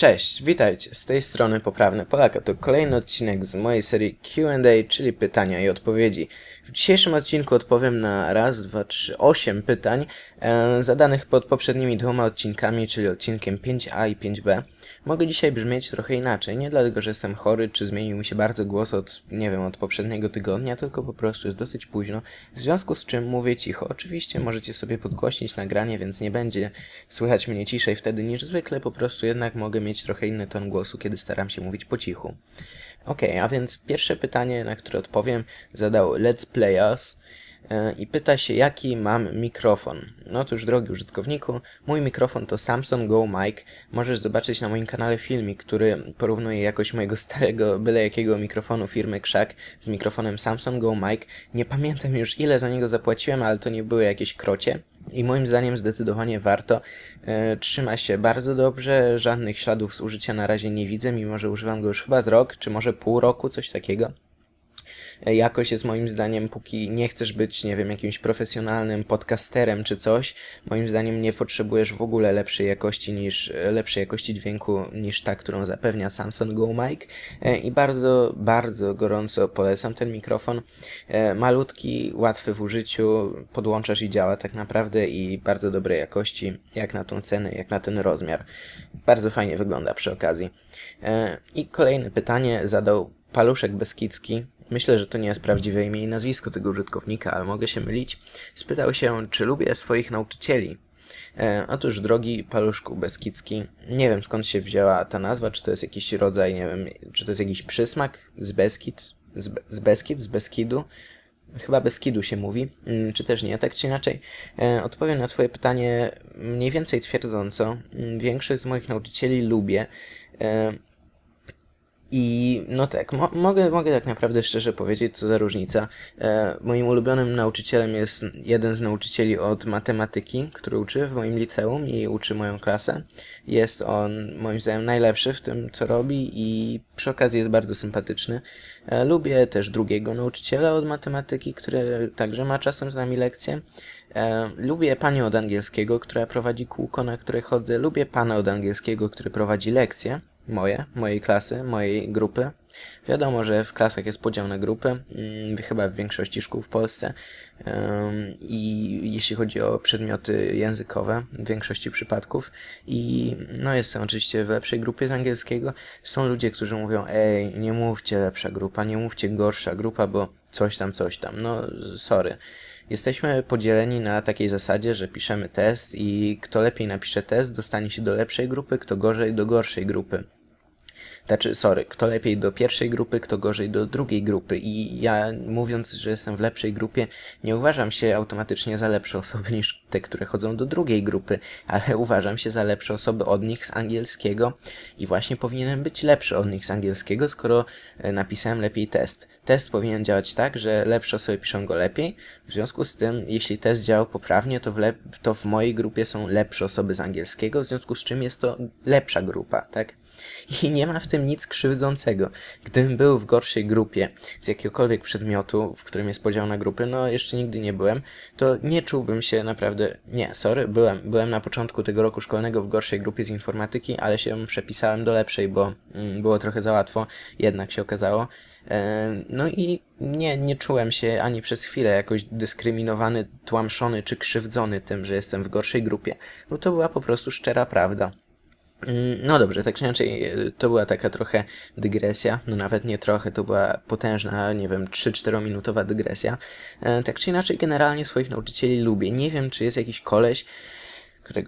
Cześć, witajcie, z tej strony Poprawny Polaka. To kolejny odcinek z mojej serii Q&A, czyli pytania i odpowiedzi. W dzisiejszym odcinku odpowiem na raz, dwa, trzy, osiem pytań e, zadanych pod poprzednimi dwoma odcinkami, czyli odcinkiem 5a i 5b. Mogę dzisiaj brzmieć trochę inaczej, nie dlatego, że jestem chory, czy zmienił mi się bardzo głos od, nie wiem, od poprzedniego tygodnia, tylko po prostu jest dosyć późno, w związku z czym mówię cicho. Oczywiście możecie sobie podgłośnić nagranie, więc nie będzie słychać mnie ciszej wtedy niż zwykle, po prostu jednak mogę mieć trochę inny ton głosu, kiedy staram się mówić po cichu. Okej, a więc pierwsze pytanie, na które odpowiem, zadał Let's Play Us i pyta się, jaki mam mikrofon. No Otóż, drogi użytkowniku, mój mikrofon to Samsung Go Mic. Możesz zobaczyć na moim kanale filmik, który porównuje jakość mojego starego, byle jakiego mikrofonu firmy Krzak z mikrofonem Samsung Go Mic. Nie pamiętam już ile za niego zapłaciłem, ale to nie były jakieś krocie. I moim zdaniem zdecydowanie warto. E, trzyma się bardzo dobrze, żadnych śladów zużycia na razie nie widzę, mimo że używam go już chyba z rok, czy może pół roku, coś takiego. E, Jakość jest moim zdaniem, póki nie chcesz być, nie wiem, jakimś profesjonalnym podcasterem czy coś, moim zdaniem nie potrzebujesz w ogóle lepszej jakości niż, e, lepszej jakości dźwięku niż ta, którą zapewnia Samsung Go Mic E, i bardzo, bardzo gorąco polecam ten mikrofon. Malutki, łatwy w użyciu, podłączasz i działa tak naprawdę i bardzo dobrej jakości, jak na tą cenę, jak na ten rozmiar. Bardzo fajnie wygląda przy okazji. I kolejne pytanie zadał Paluszek Beskidzki. Myślę, że to nie jest prawdziwe imię i nazwisko tego użytkownika, ale mogę się mylić. Spytał się, czy lubię swoich nauczycieli. E, otóż, drogi Paluszku Beskidzki, nie wiem skąd się wzięła ta nazwa, czy to jest jakiś rodzaj, nie wiem, czy to jest jakiś przysmak z Beskid, z, Be- z Beskid, z Beskidu. Chyba Beskidu się mówi, mm, czy też nie, tak czy inaczej. E, odpowiem na Twoje pytanie mniej więcej twierdząco. Mm, Większość z moich nauczycieli lubię. E, i no tak, mo mogę, mogę tak naprawdę szczerze powiedzieć, co za różnica. E, moim ulubionym nauczycielem jest jeden z nauczycieli od matematyki, który uczy w moim liceum i uczy moją klasę. Jest on moim zdaniem najlepszy w tym, co robi i przy okazji jest bardzo sympatyczny. E, lubię też drugiego nauczyciela od matematyki, który także ma czasem z nami lekcje. E, lubię panią od angielskiego, która prowadzi kółko, na które chodzę. Lubię pana od angielskiego, który prowadzi lekcje moje, mojej klasy, mojej grupy. Wiadomo, że w klasach jest podział na grupy, mm, chyba w większości szkół w Polsce. I jeśli chodzi o przedmioty językowe, w większości przypadków. I no jestem oczywiście w lepszej grupie z angielskiego. Są ludzie, którzy mówią, ej, nie mówcie lepsza grupa, nie mówcie gorsza grupa, bo coś tam, coś tam. No, sorry. Jesteśmy podzieleni na takiej zasadzie, że piszemy test i kto lepiej napisze test, dostanie się do lepszej grupy, kto gorzej do gorszej grupy. Znaczy, sorry, kto lepiej do pierwszej grupy, kto gorzej do drugiej grupy. I ja mówiąc, że jestem w lepszej grupie, nie uważam się automatycznie za lepsze osoby niż te, które chodzą do drugiej grupy, ale uważam się za lepsze osoby od nich z angielskiego i właśnie powinienem być lepszy od nich z angielskiego, skoro e, napisałem lepiej test. Test powinien działać tak, że lepsze osoby piszą go lepiej. W związku z tym, jeśli test działał poprawnie, to w, to w mojej grupie są lepsze osoby z angielskiego, w związku z czym jest to lepsza grupa, tak? I nie ma w tym nic krzywdzącego. Gdybym był w gorszej grupie z jakiegokolwiek przedmiotu, w którym jest podział na grupy, no jeszcze nigdy nie byłem, to nie czułbym się naprawdę. Nie, sorry, byłem. Byłem na początku tego roku szkolnego w gorszej grupie z informatyki, ale się przepisałem do lepszej, bo mm, było trochę za łatwo, jednak się okazało. No i nie, nie czułem się ani przez chwilę jakoś dyskryminowany, tłamszony czy krzywdzony tym, że jestem w gorszej grupie, bo to była po prostu szczera prawda. Mm, No dobrze, tak czy inaczej, e, to była taka trochę dygresja, no nawet nie trochę, to była potężna, nie wiem, 3-4 minutowa dygresja. E, Tak czy inaczej, generalnie swoich nauczycieli lubię. Nie wiem, czy jest jakiś koleś,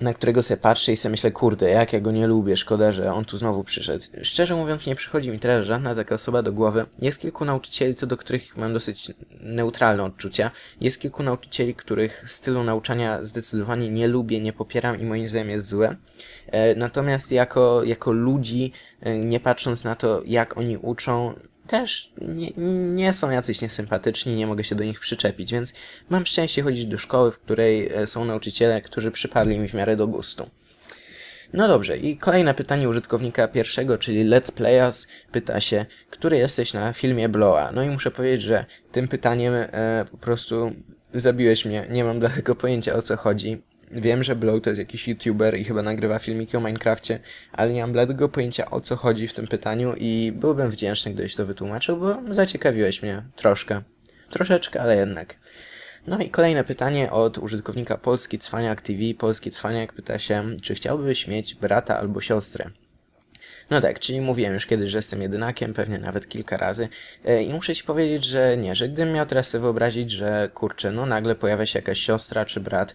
na którego se patrzę i sobie myślę, kurde, jak ja go nie lubię, szkoda, że on tu znowu przyszedł. Szczerze mówiąc, nie przychodzi mi teraz żadna taka osoba do głowy. Jest kilku nauczycieli, co do których mam dosyć neutralne odczucia. Jest kilku nauczycieli, których stylu nauczania zdecydowanie nie lubię, nie popieram i moim zdaniem jest złe. E, Natomiast jako, jako ludzi, e, nie patrząc na to, jak oni uczą, też nie, nie są jacyś niesympatyczni, nie mogę się do nich przyczepić, więc mam szczęście chodzić do szkoły, w której e, są nauczyciele, którzy przypadli mi w miarę do gustu. No dobrze, i kolejne pytanie użytkownika pierwszego, czyli Let's Players, pyta się, który jesteś na filmie Bloa? No i muszę powiedzieć, że tym pytaniem e, po prostu zabiłeś mnie, nie mam dlatego pojęcia o co chodzi. Wiem, że Blow to jest jakiś youtuber i chyba nagrywa filmiki o Minecrafcie, ale nie mam bladego pojęcia o co chodzi w tym pytaniu i byłbym wdzięczny, gdybyś to wytłumaczył, bo zaciekawiłeś mnie troszkę. Troszeczkę, ale jednak. No i kolejne pytanie od użytkownika Polski Cwaniak TV. Polski Cwaniak pyta się, czy chciałbyś mieć brata albo siostrę? No tak, czyli mówiłem już kiedyś, że jestem jedynakiem, pewnie nawet kilka razy. E, I muszę ci powiedzieć, że nie, że gdybym miał teraz sobie wyobrazić, że kurczę, no nagle pojawia się jakaś siostra czy brat,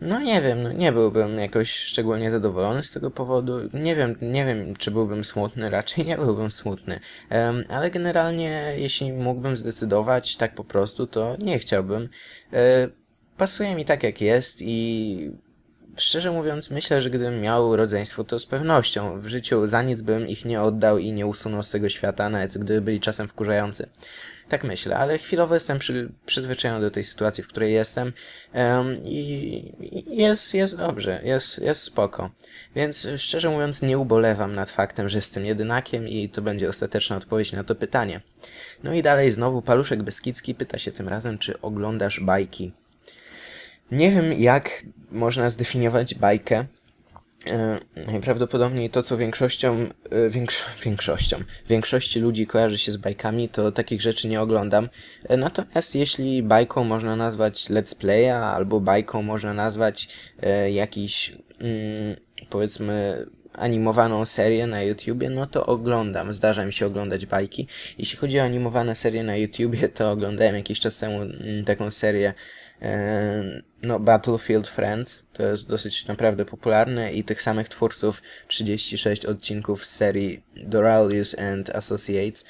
no nie wiem, no nie byłbym jakoś szczególnie zadowolony z tego powodu. Nie wiem, nie wiem, czy byłbym smutny, raczej nie byłbym smutny. Em, ale generalnie, jeśli mógłbym zdecydować tak po prostu, to nie chciałbym. E, pasuje mi tak jak jest i szczerze mówiąc, myślę, że gdybym miał rodzeństwo, to z pewnością w życiu za nic bym ich nie oddał i nie usunął z tego świata, nawet gdyby byli czasem wkurzający. Tak myślę, ale chwilowo jestem przy, przyzwyczajony do tej sytuacji, w której jestem em, i i jest, jest dobrze, jest, jest spoko. Więc szczerze mówiąc nie ubolewam nad faktem, że jestem jedynakiem i to będzie ostateczna odpowiedź na to pytanie. No i dalej znowu Paluszek Beskidzki pyta się tym razem, czy oglądasz bajki. Nie wiem, jak można zdefiniować bajkę. E, Najprawdopodobniej to, co większością, e, większo, większością, większości ludzi kojarzy się z bajkami, to takich rzeczy nie oglądam. E, Natomiast jeśli bajką można nazwać let's playa, albo bajką można nazwać jakiś, mm, powiedzmy, animowaną serię na YouTubie, no to oglądam. Zdarza mi się oglądać bajki. Jeśli chodzi o animowane serie na YouTubie, to oglądałem jakiś czas temu mm, taką serię e, no, Battlefield Friends. To jest dosyć naprawdę popularne i tych samych twórców 36 odcinków z serii Doralius and Associates.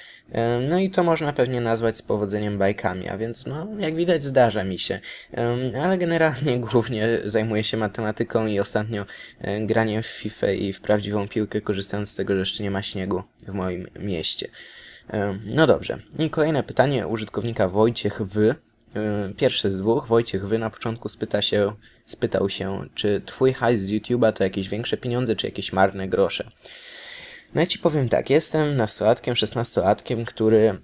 No i to można pewnie nazwać z powodzeniem bajkami, a więc no, jak widać zdarza mi się. Ale generalnie głównie zajmuję się matematyką i ostatnio e, graniem w FIFA i w prawdziwą piłkę, korzystając z tego, że jeszcze nie ma śniegu w moim mieście. No dobrze. I kolejne pytanie użytkownika Wojciech W. Pierwszy z dwóch, Wojciech Wy na początku spyta się, spytał się, czy twój hajs z YouTube'a to jakieś większe pieniądze, czy jakieś marne grosze. No ja ci powiem tak, jestem nastolatkiem, szesnastolatkiem, który mm,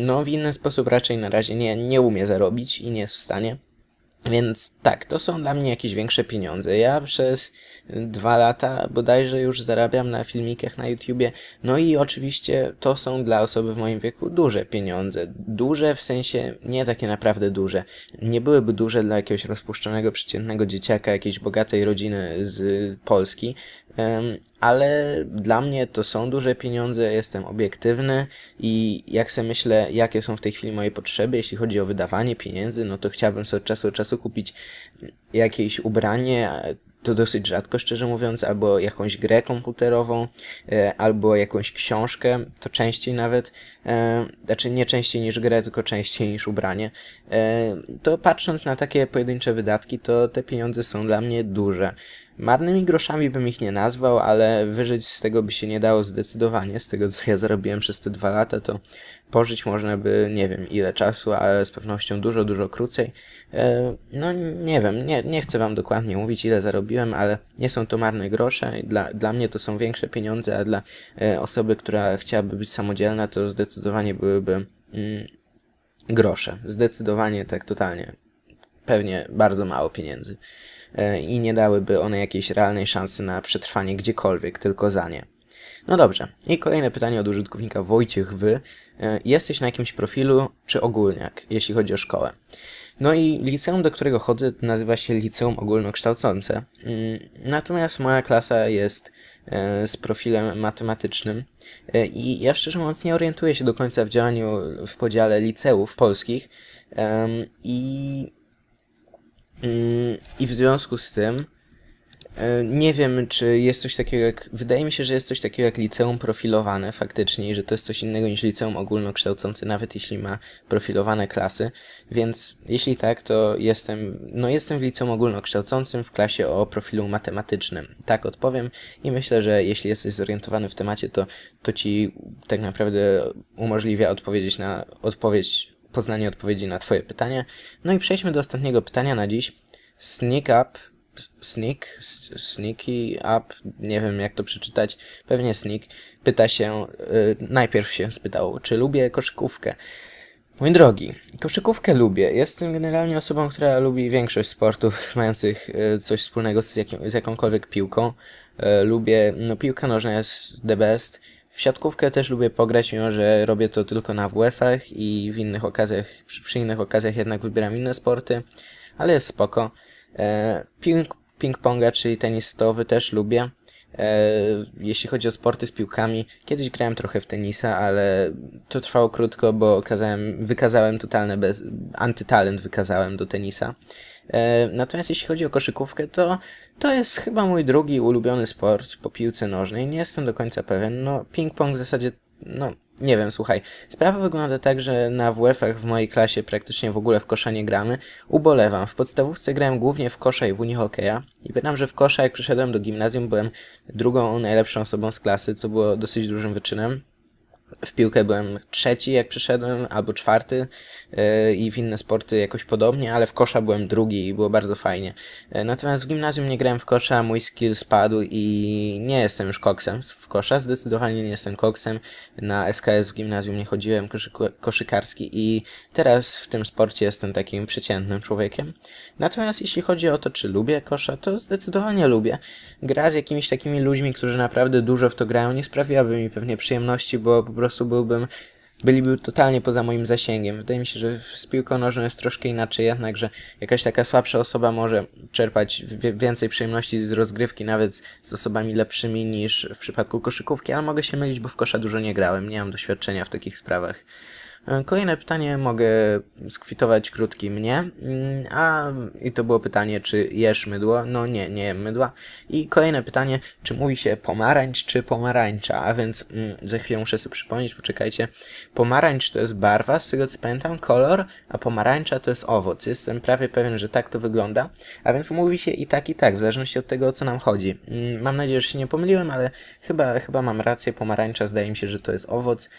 no w inny sposób raczej na razie nie, nie umie zarobić i nie jest w stanie. Więc tak, to są dla mnie jakieś większe pieniądze. Ja przez dwa lata bodajże już zarabiam na filmikach na YouTubie. No i oczywiście to są dla osoby w moim wieku duże pieniądze. Duże w sensie nie takie naprawdę duże. Nie byłyby duże dla jakiegoś rozpuszczonego, przeciętnego dzieciaka, jakiejś bogatej rodziny z Polski. Ale dla mnie to są duże pieniądze, jestem obiektywny i jak sobie myślę, jakie są w tej chwili moje potrzeby, jeśli chodzi o wydawanie pieniędzy, no to chciałbym sobie od czasu do czasu kupić jakieś ubranie, to dosyć rzadko, szczerze mówiąc, albo jakąś grę komputerową, e, albo jakąś książkę, to częściej nawet, e, znaczy nie częściej niż grę, tylko częściej niż ubranie. E, to patrząc na takie pojedyncze wydatki, to te pieniądze są dla mnie duże. Marnymi groszami bym ich nie nazwał, ale wyżyć z tego by się nie dało zdecydowanie. Z tego, co ja zarobiłem przez te dwa lata, to pożyć można by nie wiem ile czasu, ale z pewnością dużo, dużo krócej. E, No nie wiem, nie, nie chcę wam dokładnie mówić ile zarobiłem, ale nie są to marne grosze. Dla, dla mnie to są większe pieniądze, a dla e, osoby, która chciałaby być samodzielna, to zdecydowanie byłyby mm, grosze. Zdecydowanie tak totalnie. Pewnie bardzo mało pieniędzy. E, I nie dałyby one jakiejś realnej szansy na przetrwanie gdziekolwiek, tylko za nie. No dobrze. I kolejne pytanie od użytkownika Wojciech Wy. E, Jesteś na jakimś profilu, czy ogólniak, jeśli chodzi o szkołę? No i liceum, do którego chodzę, nazywa się Liceum Ogólnokształcące. Mm, Natomiast moja klasa jest e, z profilem matematycznym i ja szczerze mówiąc nie orientuję się do końca w działaniu w podziale liceów polskich i Mm, I w związku z tym e, nie wiem, czy jest coś takiego jak. Wydaje mi się, że jest coś takiego jak liceum profilowane faktycznie i że to jest coś innego niż liceum ogólnokształcące, nawet jeśli ma profilowane klasy. Więc jeśli tak, to jestem. No, jestem w liceum ogólnokształcącym w klasie o profilu matematycznym. Tak odpowiem i myślę, że jeśli jesteś zorientowany w temacie, to, to ci tak naprawdę umożliwia odpowiedzieć na odpowiedź poznanie odpowiedzi na Twoje pytanie. No i przejdźmy do ostatniego pytania na dziś. Sneak Up, Sneak, Sneaky Up, nie wiem jak to przeczytać, pewnie Sneak, pyta się, y, najpierw się spytał, czy lubię koszykówkę. Mój drogi, koszykówkę lubię. Jestem generalnie osobą, która lubi większość sportów mających e, coś wspólnego z, jakim, z jakąkolwiek piłką. E, Lubię, no piłka nożna jest the best. W siatkówkę też lubię pograć, mimo że robię to tylko na WF-ach i w innych okazjach, przy, przy innych okazjach jednak wybieram inne sporty, ale jest spoko. E, Ping, ping-ponga, czyli tenis też lubię. E, jeśli chodzi o sporty z piłkami, kiedyś grałem trochę w tenisa, ale to trwało krótko, bo okazałem, wykazałem totalny bez, antytalent wykazałem do tenisa. E, natomiast jeśli chodzi o koszykówkę, to to jest chyba mój drugi ulubiony sport po piłce nożnej. Nie jestem do końca pewien. No, ping-pong w zasadzie, no, nie wiem, słuchaj. Sprawa wygląda tak, że na WF-ach w mojej klasie praktycznie w ogóle w kosza nie gramy. Ubolewam. W podstawówce grałem głównie w kosza i w unihokeja. I pamiętam, że w kosza, jak przyszedłem do gimnazjum, byłem drugą najlepszą osobą z klasy, co było dosyć dużym wyczynem. W piłkę byłem trzeci, jak przyszedłem, albo czwarty yy, i w inne sporty jakoś podobnie, ale w kosza byłem drugi i było bardzo fajnie. Yy, natomiast w gimnazjum nie grałem w kosza, mój skill spadł i nie jestem już koksem w kosza, zdecydowanie nie jestem koksem. Na SKS w gimnazjum nie chodziłem koszykarski i teraz w tym sporcie jestem takim przeciętnym człowiekiem. Natomiast jeśli chodzi o to, czy lubię kosza, to zdecydowanie lubię. Gra z jakimiś takimi ludźmi, którzy naprawdę dużo w to grają, nie sprawiłaby mi pewnie przyjemności, bo po prostu byłbym byliby totalnie poza moim zasięgiem. Wydaje mi się, że z piłką nożną jest troszkę inaczej, jednak, że jakaś taka słabsza osoba może czerpać więcej przyjemności z rozgrywki, nawet z osobami lepszymi niż w przypadku koszykówki, ale mogę się mylić, bo w kosza dużo nie grałem, nie mam doświadczenia w takich sprawach. E, Kolejne pytanie mogę skwitować krótki mnie, Mm, a i to było pytanie, czy jesz mydło? No nie, nie jem mydła. I kolejne pytanie, czy mówi się pomarańcz czy pomarańcza? A więc mm, za chwilę muszę sobie przypomnieć, poczekajcie. Pomarańcz to jest barwa, z tego co pamiętam, kolor, a pomarańcza to jest owoc. Jestem prawie pewien, że tak to wygląda. A więc mówi się i tak, i tak, w zależności od tego, o co nam chodzi. Mm, Mam nadzieję, że się nie pomyliłem, ale chyba, chyba mam rację. Pomarańcza zdaje mi się, że to jest owoc,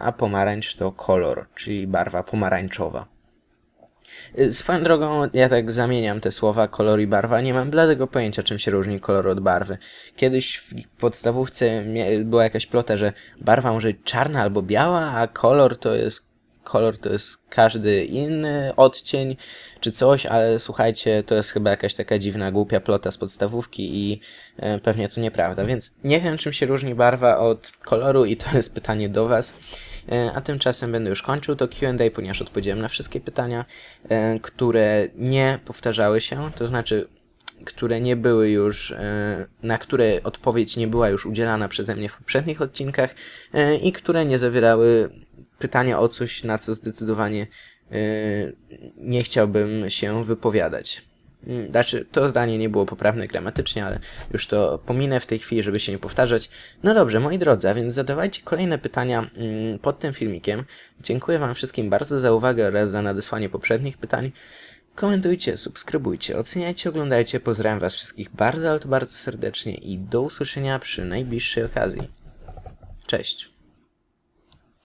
a pomarańcz to kolor, czyli barwa pomarańczowa. Y, Swoją drogą, ja tak zamieniam te słowa kolor i barwa. Nie mam bladego pojęcia, czym się różni kolor od barwy. Kiedyś w podstawówce była jakaś plota, że barwa może być czarna albo biała, a kolor to jest kolor to jest każdy inny odcień czy coś, ale słuchajcie, to jest chyba jakaś taka dziwna, głupia plota z podstawówki i e, pewnie to nieprawda. Więc nie wiem, czym się różni barwa od koloru i to jest pytanie do Was. E, A tymczasem będę już kończył to Q&A, ponieważ odpowiedziałem na wszystkie pytania, e, które nie powtarzały się, to znaczy które nie były już, na które odpowiedź nie była już udzielana przeze mnie w poprzednich odcinkach i które nie zawierały pytania o coś, na co zdecydowanie e, nie chciałbym się wypowiadać. Mm, Znaczy, to zdanie nie było poprawne gramatycznie, ale już to pominę w tej chwili, żeby się nie powtarzać. No dobrze, moi drodzy, a więc zadawajcie kolejne pytania mm, pod tym filmikiem. Dziękuję Wam wszystkim bardzo za uwagę oraz za nadesłanie poprzednich pytań. Komentujcie, subskrybujcie, oceniajcie, oglądajcie. Pozdrawiam Was wszystkich bardzo, bardzo serdecznie i do usłyszenia przy najbliższej okazji. Cześć.